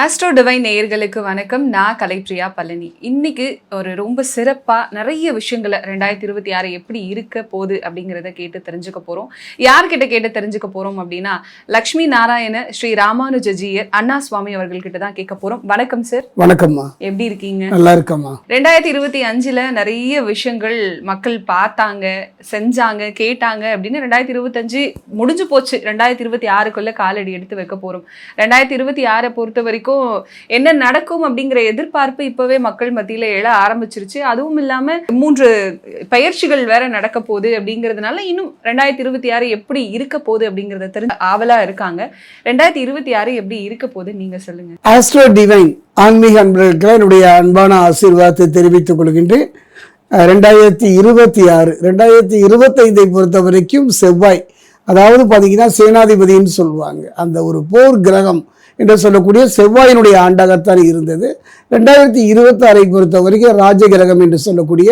Astro divine நேயர்களுக்கு வணக்கம். நான் கலைப்ரியா பழனி. இன்னைக்கு ஒரு ரொம்ப சிறப்பா நிறைய விஷயங்களை ரெண்டாயிரத்தி இருபத்தி ஆறு எப்படி இருக்க போகுது அப்படிங்கிறத கேட்டு தெரிஞ்சுக்க போறோம். யார்கிட்ட கேட்டு தெரிஞ்சுக்க போறோம் அப்படின்னா லக்ஷ்மி நாராயண ஸ்ரீ ராமானுஜஜியர் அண்ணா சுவாமி அவர்கள்கிட்ட தான் கேட்க போறோம். வணக்கம் சார் வணக்கம்மா. எப்படி இருக்கீங்க? நல்லா இருக்கம்மா. ரெண்டாயிரத்தி இருபத்தி அஞ்சுல நிறைய விஷயங்கள் மக்கள் பார்த்தாங்க செஞ்சாங்க கேட்டாங்க அப்படின்னு ரெண்டாயிரத்தி இருபத்தஞ்சு முடிஞ்சு போச்சு. ரெண்டாயிரத்தி இருபத்தி ஆறுக்குள்ள காலடி எடுத்து வைக்க போறோம். ரெண்டாயிரத்தி இருபத்தி ஆறை பொறுத்த வரைக்கும் என்ன நடக்கும் அப்படிங்கிற எதிர்பார்ப்பு இப்பவே மக்கள் மத்தியில எழ ஆரம்பிச்சிருச்சு. அதுவும் இல்லாம மூன்று பயிற்சிகள் வேற நடக்க போகுது அப்படிங்கிறதுனால இன்னும் ரெண்டாயிரத்தி இருபத்தி ஆறு எப்படி இருக்க போகுது அப்படிங்கறத தெரிஞ்சு ஆவலா இருக்காங்க. ரெண்டாயிரத்தி இருபத்தி ஆறு எப்படி இருக்க போகுது நீங்க சொல்லுங்க. ஆஸ்ட்ரோ டிவைன் ஆன்மீக அன்பர்களுக்கு என்னுடைய அன்பான ஆசீர்வாதத்தை தெரிவித்துக் கொள்கின்றேன். ரெண்டாயிரத்தி இருபத்தி ஆறு ரெண்டாயிரத்தி இருபத்தைந்தை பொறுத்த வரைக்கும் செவ்வாய் அதாவது பார்த்தீங்கன்னா சேனாதிபதின்னு சொல்லுவாங்க. அந்த ஒரு போர் கிரகம் என்று சொல்லக்கூடிய செவ்வாயினுடைய ஆண்டாகத்தான் இருந்தது. ரெண்டாயிரத்தி இருபத்தாறை பொறுத்த வரைக்கும் ராஜ கிரகம் என்று சொல்லக்கூடிய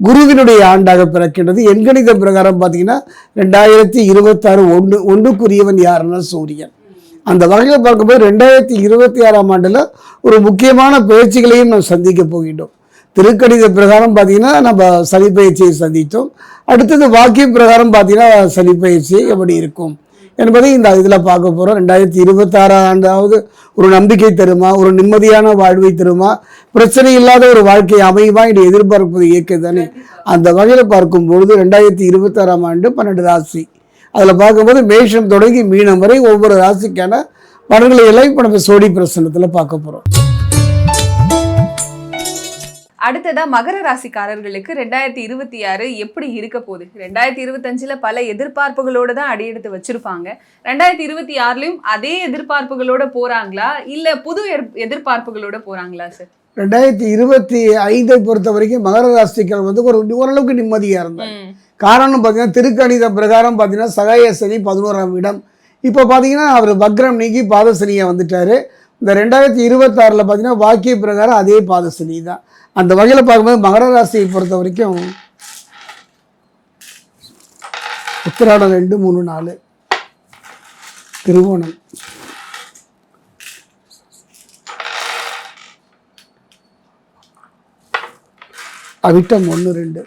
குருவினுடைய ஆண்டாக பிறக்கின்றது. எண்கணித பிரகாரம் பார்த்தீங்கன்னா ரெண்டாயிரத்தி இருபத்தாறு ஒன்று ஒன்றுக்குரியவன் யாருன்னா சூரியன். அந்த வகையில் பார்க்கும்போது ரெண்டாயிரத்தி இருபத்தி ஆறாம் ஆண்டில் ஒரு முக்கியமான பயிற்சிகளையும் நாம் சந்திக்க போகின்றோம். திருக்கணித பிரகாரம் பார்த்தீங்கன்னா நம்ம சனி பயிற்சியை சந்தித்தோம். அடுத்தது வாக்கிய பிரகாரம் பார்த்தீங்கன்னா சனி பயிற்சி எப்படி இருக்கும்? என்பதை இந்த இதில் பார்க்க போகிறோம் ரெண்டாயிரத்தி இருபத்தாறாம் ஆண்டாவது ஒரு நம்பிக்கை தருமா? ஒரு நிம்மதியான வாழ்வை தருமா? பிரச்சனை இல்லாத ஒரு வாழ்க்கை அமையுமா? என்று எதிர்பார்ப்பது இயற்கை தானே அந்த வகையில் பார்க்கும் பொழுது ரெண்டாயிரத்தி இருபத்தாறாம் ஆண்டு பன்னெண்டு ராசி. அதில் பார்க்கும்போது மேஷம் தொடங்கி மீனம் வரை ஒவ்வொரு ராசிக்கான பலன்களை எல்லாம் இப்போ நம்ம சோடி பிரசனத்தில் பார்க்க போகிறோம் அடுத்ததா மகர ராசிக்காரர்களுக்கு ரெண்டாயிரத்தி இருபத்தி ஆறு எப்படி இருக்க போகுது? ரெண்டாயிரத்தி இருபத்தஞ்சுல பல எதிர்பார்ப்புகளோட தான் அடியெடுத்து வச்சிருப்பாங்க. ரெண்டாயிரத்தி இருபத்தி ஆறுலயும் அதே எதிர்பார்ப்புகளோட போறாங்களா? இல்ல புது எதிர்- எதிர்பார்ப்புகளோட போறாங்களா சார் ரெண்டாயிரத்தி இருபத்தி ஐந்தை பொறுத்த வரைக்கும் மகர ராசிகள் வந்து ஒரு ஓரளவுக்கு நிம்மதியாக இருந்தாங்க. காரணம் பார்த்தீங்கன்னா திருக்கணித பிரகாரம் பார்த்தீங்கன்னா சகாய சனி பதினோராம் இடம். இப்போ பார்த்தீங்கன்னா அவர் வக்ரம் நீக்கி பாதசனியை வந்துட்டார். இந்த ரெண்டாயிரத்தி இருபத்தாறில் பார்த்தீங்கன்னா வாக்கிய பிரகாரம் அதே பாதசனி தான். அந்த வகையில் பார்க்கும்போது மகர ராசியை பொறுத்த வரைக்கும் உத்திராடம் ரெண்டு மூணு நாலு. திருவோணம். அவிட்டம் ஒன்று ரெண்டு.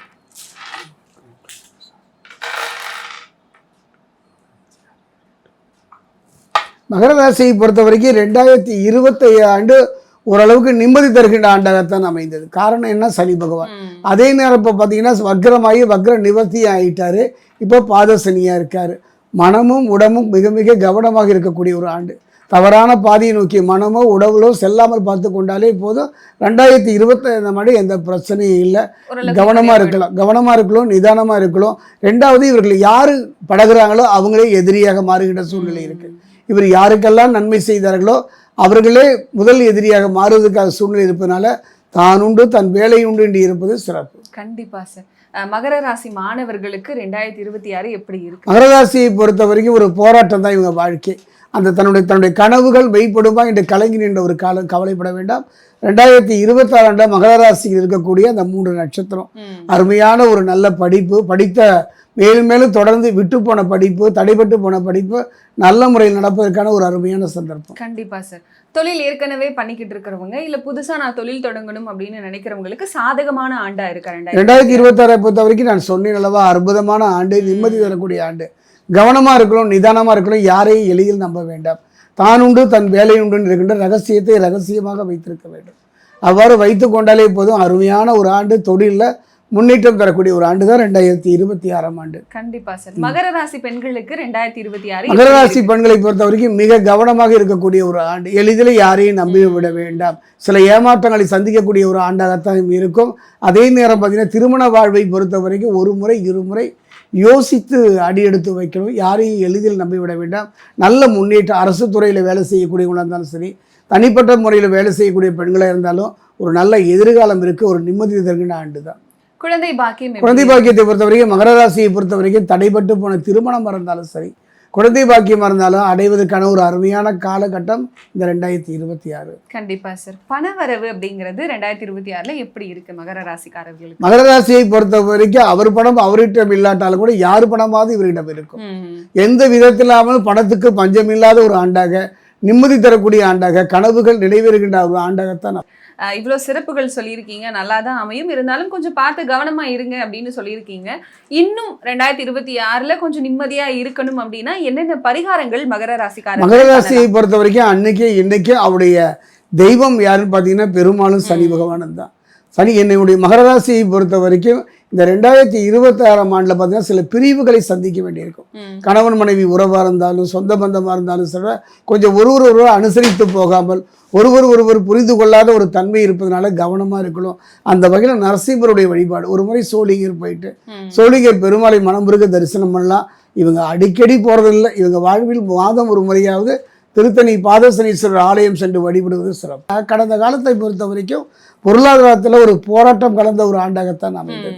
மகர ராசியை பொறுத்த வரைக்கும் ரெண்டாயிரத்தி இருபத்தி ஆண்டு ஓரளவுக்கு நிம்மதி தருகின்ற ஆண்டாகத்தான் அமைந்தது. காரணம் என்ன? சனி பகவான். அதே நேரம் இப்போ பார்த்தீங்கன்னா வக்ரமாகி வக்ர நிவர்த்தி ஆகிட்டாரு இப்போ பாதசனியாக இருக்கார். மனமும் உடம்பும் மிக மிக கவனமாக இருக்கக்கூடிய ஒரு ஆண்டு. தவறான பாதையை நோக்கி மனமோ உடவுலோ செல்லாமல் பார்த்து கொண்டாலே போதும். ரெண்டாயிரத்தி இருபத்தைந்தாம் ஆண்டு எந்த பிரச்சனையும் இல்லை. கவனமாக இருக்கலாம். கவனமாக இருக்கலாம் நிதானமாக இருக்கலாம். ரெண்டாவது இவர்கள் யார் பழகுறாங்களோ அவங்களே எதிரியாக மாறுகின்ற சூழ்நிலை இருக்குது இவர் யாருக்கெல்லாம் நன்மை செய்தார்களோ அவர்களே முதல் எதிரியாக மாறுவதற்காக சூழ்நிலை இருப்பதனால தான் உண்டு தன் வேலை உண்டு என்று இருப்பது சிறப்பு. கண்டிப்பா சார் மகர ராசி மாணவர்களுக்கு ரெண்டாயிரத்தி இருபத்தி ஆறு எப்படி இருக்கு? மகரராசியை பொறுத்த வரைக்கும் ஒரு போராட்டம் தான் இவங்க வாழ்க்கை. அந்த தன்னுடைய தன்னுடைய கனவுகள் மெய்ப்படுமா என்று கலங்கி நின்ற ஒரு கால கவலைப்பட வேண்டாம். ரெண்டாயிரத்தி இருபத்தாறாண்டு மகர ராசியில் இருக்கக்கூடிய அந்த மூன்று நட்சத்திரம். அருமையான ஒரு நல்ல படிப்பு படித்த மேலும் மேலும் தொடர்ந்து விட்டு போன படிப்பு தடைபட்டு போன படிப்பு நல்ல முறையில் நடப்பதற்கான ஒரு அருமையான சந்தர்ப்பம். கண்டிப்பா சார் தொழில் ஏற்கனவே பண்ணிக்கிட்டு இருக்கிறவங்க இல்ல புதுசா நான் தொழில் தொடங்கணும் அப்படின்னு நினைக்கிறவங்களுக்கு சாதகமான ஆண்டா இருக்கா ரெண்டாயிரத்தி இருபத்தாறை பொறுத்த வரைக்கும் நான் சொன்னேன் அல்லவா அற்புதமான ஆண்டு நிம்மதி தரக்கூடிய ஆண்டு. கவனமாக இருக்கணும் நிதானமாக இருக்கணும் யாரையும் எளிதில் நம்ப வேண்டாம். தான் உண்டு தன் வேலை உண்டு இருக்கின்ற ரகசியத்தை ரகசியமாக வைத்திருக்க வேண்டும். அவ்வாறு வைத்து கொண்டாலே போதும் அருமையான ஒரு ஆண்டு. தொழிலில் முன்னேற்றம் தரக்கூடிய ஒரு ஆண்டு தான் ரெண்டாயிரத்தி இருபத்தி ஆறாம் ஆண்டு. கண்டிப்பா சார். மகர ராசி பெண்களுக்கு ரெண்டாயிரத்தி இருபத்தி ஆறு மகர ராசி பெண்களை பொறுத்த வரைக்கும் மிக கவனமாக இருக்கக்கூடிய ஒரு ஆண்டு. எளிதில் யாரையும் நம்பி விட வேண்டாம். சில ஏமாற்றங்களை சந்திக்கக்கூடிய ஒரு ஆண்டாகத்தான் இருக்கும். அதே நேரம் பார்த்தீங்கன்னா திருமண வாழ்வை பொறுத்த வரைக்கும் ஒரு முறை இருமுறை யோசித்து அடி எடுத்து வைக்கணும். யாரையும் எளிதில் நம்பி விட வேண்டாம். நல்ல முன்னேற்றம் அரசு துறையில் வேலை செய்யக்கூடியவங்களாக இருந்தாலும் சரி தனிப்பட்ட முறையில் வேலை செய்யக்கூடிய பெண்களாக இருந்தாலும் ஒரு நல்ல எதிர்காலம் இருக்குது ஒரு நிம்மதி தருகின்ற ஆண்டு தான் குழந்தை பாக்கியம் குழந்தை பாக்கியத்தை பொறுத்த வரைக்கும் மகர ராசியை பொறுத்த வரைக்கும் தடைப்பட்டு போன திருமணம் இருந்தாலும் சரி குழந்தை பாக்கியமாக இருந்தாலும் அடைவதற்கான ஒரு அருமையான காலகட்டம் இந்த ரெண்டாயிரத்தி இருபத்தி ஆறு. கண்டிப்பா சார் பணவரவு அப்படிங்கிறது ரெண்டாயிரத்தி இருபத்தி ஆறுல எப்படி இருக்கு மகர ராசிக்காரர்களுக்கு? மகர ராசியை பொறுத்த வரைக்கும் அவர் பணம் அவரிடம் இல்லாட்டாலும் கூட யார் பணமாவது இவரிடம் இருக்கும். எந்த விதத்திலாமல் பணத்துக்கு பஞ்சம் இல்லாத ஒரு ஆண்டாக நிம்மதி தரக்கூடிய ஆண்டாக கனவுகள் நிறைவேறுகின்ற ஒரு ஆண்டாகத்தான் அஹ் இவ்வளவு சிறப்புகள் சொல்லியிருக்கீங்க. நல்லா தான் அமையும். இருந்தாலும் கொஞ்சம் பார்த்து கவனமா இருங்க அப்படின்னு சொல்லியிருக்கீங்க. இன்னும் ரெண்டாயிரத்தி இருபத்தி ஆறுல கொஞ்சம் நிம்மதியா இருக்கணும் அப்படின்னா என்னென்ன பரிகாரங்கள் மகர ராசிக்காரங்க மகர ராசியை பொறுத்த வரைக்கும் அன்னைக்கே இன்னைக்கு அவருடைய தெய்வம் யாருன்னு பார்த்தீங்கன்னா பெரும்பாலும் சனி பகவான் தான். சனி என்னுடைய மகர ராசியை பொறுத்த வரைக்கும் இந்த ரெண்டாயிரத்தி இருபத்தாறாம் ஆண்டில் பார்த்தீங்கன்னா சில பிரிவுகளை சந்திக்க வேண்டியிருக்கும். கணவன் மனைவி உறவாக இருந்தாலும் சொந்த பந்தமாக இருந்தாலும் சரி கொஞ்சம் ஒருவர் ஒருவர் அனுசரித்து போகாமல் ஒருவர் ஒருவர் புரிந்து கொள்ளாத ஒரு தன்மை இருப்பதனால கவனமாக இருக்கணும் அந்த வகையில் நரசிம்மருடைய வழிபாடு ஒரு முறை சோழிங்கர் போயிட்டு ம். சோழிங்கர் பெருமாளை மனமுருக தரிசனம் பண்ணலாம் இவங்க அடிக்கடி போகிறதில்ல இவங்க வாழ்வில் மாதம் ஒரு முறையாவது திருத்தணி பாதசனீஸ்வரர் ஆலயம் சென்று வழிபடுவது சிறப்பு கடந்த காலத்தை பொறுத்த வரைக்கும் பொருளாதாரத்தில் ஒரு போராட்டம் கலந்த ஒரு ஆண்டாகத்தான் அமைந்தது.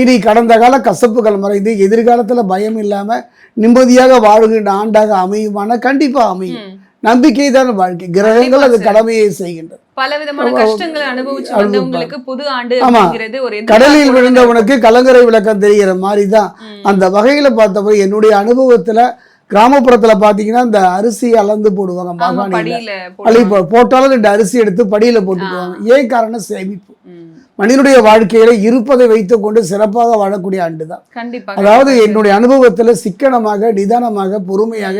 இனி கடந்த கால கசப்புகள் மறைந்து எதிர்காலத்தில் பயம் இல்லாமல் நிம்மதியாக வாழ்கின்ற ஆண்டாக அமையுமானா கண்டிப்பாக அமையும். நம்பிக்கை தான் வாழ்க்கை. கிரகங்கள் அது. கடமையை செய்கின்றது. பல விதமான கஷ்டங்களை அனுபவிச்சு. வந்தவங்களுக்கு புது ஆண்டு கடலில் விழுந்தவனுக்கு கலங்கரை விளக்கம் தெரிகிற மாதிரி தான். அந்த வகையில் பார்த்தப்போ என்னுடைய அனுபவத்தில் கிராமப்புறத்தில் பார்த்தீங்கன்னா இந்த அரிசி அளந்து போடுவாங்க மாகாணியில். போட்டாலும் ரெண்டு அரிசி எடுத்து படியில் போட்டுக்குவாங்க. ஏன் காரணம் சேமிப்பு. மனிதனுடைய வாழ்க்கையில இருப்பதை வைத்துக்கொண்டு சிறப்பாக வாழக்கூடிய ஆண்டு தான் அதாவது. என்னுடைய அனுபவத்துல சிக்கனமாக நிதானமாக பொறுமையாக.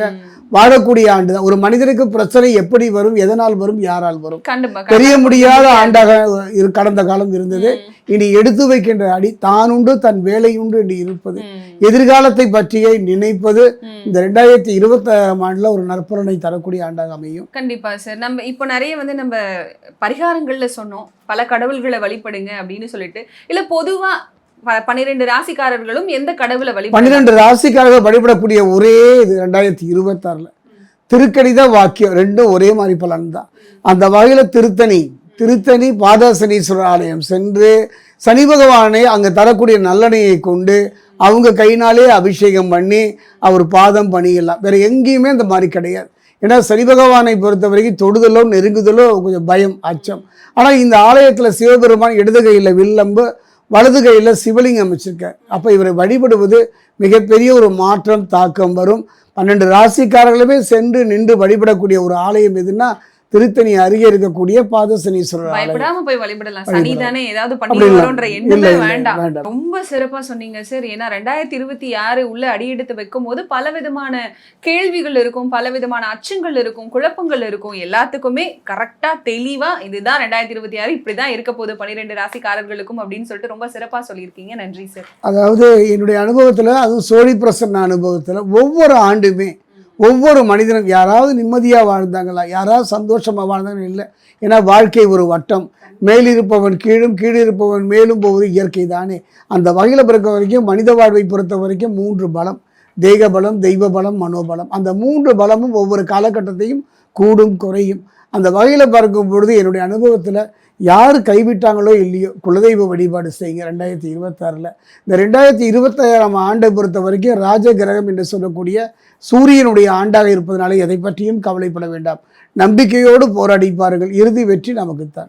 வாழக்கூடிய ஆண்டு தான் ஒரு மனிதனுக்கு பிரச்சனை எப்படி வரும் எதனால் வரும் யாரால் வரும்? தெரிய. முடியாத ஆண்டாக கடந்த காலம் இருந்தது. இனி எடுத்து வைக்கின்ற அடி தான் உண்டு தன் வேலை உண்டு என்று இருப்பது. எதிர்காலத்தை பற்றியே நினைப்பது. இந்த ரெண்டாயிரத்தி இருபத்தாறாம் ஆண்டுல ஒரு நற்பலனை தரக்கூடிய ஆண்டாக அமையும். கண்டிப்பா சார் நம்ம இப்போ நிறைய வந்து நம்ம பரிகாரங்கள்ல சொன்னோம். பல கடவுள்களை வழிபடுங்க அப்படின்னு சொல்லிட்டு. இல்ல பொதுவா பன்னிரெண்டு ராசிக்காரர்களும் எந்த கடவுளை வழி பன்னிரெண்டு ராசிக்காரர்கள் வழிபடக்கூடிய ஒரே இது ரெண்டாயிரத்தி இருபத்தாறுல. திருக்கணித வாக்கியம் ரெண்டும் ஒரே மாதிரி பலன் தான் அந்த வகையில் திருத்தணி திருத்தணி பாதசனீஸ்வரர் ஆலயம் சென்று சனி பகவானை அங்கே தரக்கூடிய நல்லணையை கொண்டு அவங்க கையினாலே அபிஷேகம் பண்ணி அவர் பாதம் பணியலாம். வேறு எங்கேயுமே அந்த மாதிரி கிடையாது. ஏன்னா சனி பகவானை பொறுத்த வரைக்கும் தொடுதலோ நெருங்குதலோ கொஞ்சம் பயம் அச்சம். ஆனால் இந்த ஆலயத்தில் சிவபெருமான் இடது கையில் வில்லம்பு வலது கையில் சிவலிங்கம் வச்சுருக்கார் அப்போ இவரை வழிபடுவது மிகப்பெரிய ஒரு மாற்றம் தாக்கம் வரும். பன்னெண்டு ராசிக்காரர்களுமே சென்று நின்று வழிபடக்கூடிய ஒரு ஆலயம் எதுன்னா திருத்தணி அருகே இருக்கக்கூடிய பாதசனீஸ்வரர் பயப்படாம போய் வழிபடலாம். சனி. தானே ஏதாவது அப்படி பண்ணி இல்ல. வரோன்ற இல்ல, எண்ணமே வேண்டாம். ரொம்ப சிறப்பா சொன்னீங்க சார் ஏன்னா ரெண்டாயிரத்தி இருபத்தி ஆறு உள்ள அடியெடுத்து வைக்கும் போது பல விதமான கேள்விகள் இருக்கும் பல விதமான அச்சங்கள் இருக்கும் குழப்பங்கள் இருக்கும். எல்லாத்துக்குமே கரெக்டா தெளிவா இதுதான் ரெண்டாயிரத்தி இருபத்தி ஆறு இப்படிதான் இருக்க போகுது பன்னிரெண்டு ராசிக்காரர்களுக்கும் அப்படின்னு சொல்லிட்டு ரொம்ப சிறப்பா சொல்லியிருக்கீங்க. நன்றி சார் அதாவது என்னுடைய அனுபவத்தில் அதுவும் சோழி பிரசன்ன அனுபவத்தில் ஒவ்வொரு ஆண்டுமே ஒவ்வொரு மனிதனும் யாராவது நிம்மதியாக வாழ்ந்தாங்களா? யாராவது சந்தோஷமாக வாழ்ந்தாங்கன்னு இல்லை. ஏன்னா வாழ்க்கை ஒரு வட்டம். மேலிருப்பவன் கீழும் கீழிருப்பவன் மேலும் போவது இயற்கை தானே. அந்த வகையில் பிறக்க வரைக்கும் மனித வாழ்வை பொறுத்த வரைக்கும் மூன்று பலம். தெய்வ பலம் தெய்வ பலம் மனோபலம் அந்த மூன்று பலமும் ஒவ்வொரு காலகட்டத்தையும் கூடும் குறையும். அந்த வகையில் பார்க்கும் பொழுது என்னுடைய அனுபவத்தில் யார் கைவிட்டாங்களோ இல்லையோ குலதெய்வ வழிபாடு செய்யுங்க. ரெண்டாயிரத்தி இருபத்தாறில். இந்த ரெண்டாயிரத்தி இருபத்தாயிரம் ஆண்டை பொறுத்த வரைக்கும் ராஜ கிரகம் என்று சொல்லக்கூடிய சூரியனுடைய ஆண்டாக இருப்பதனால எதை பற்றியும் கவலைப்பட வேண்டாம். நம்பிக்கையோடு போராடி பாருங்கள். இறுதி வெற்றி நமக்குத்தான்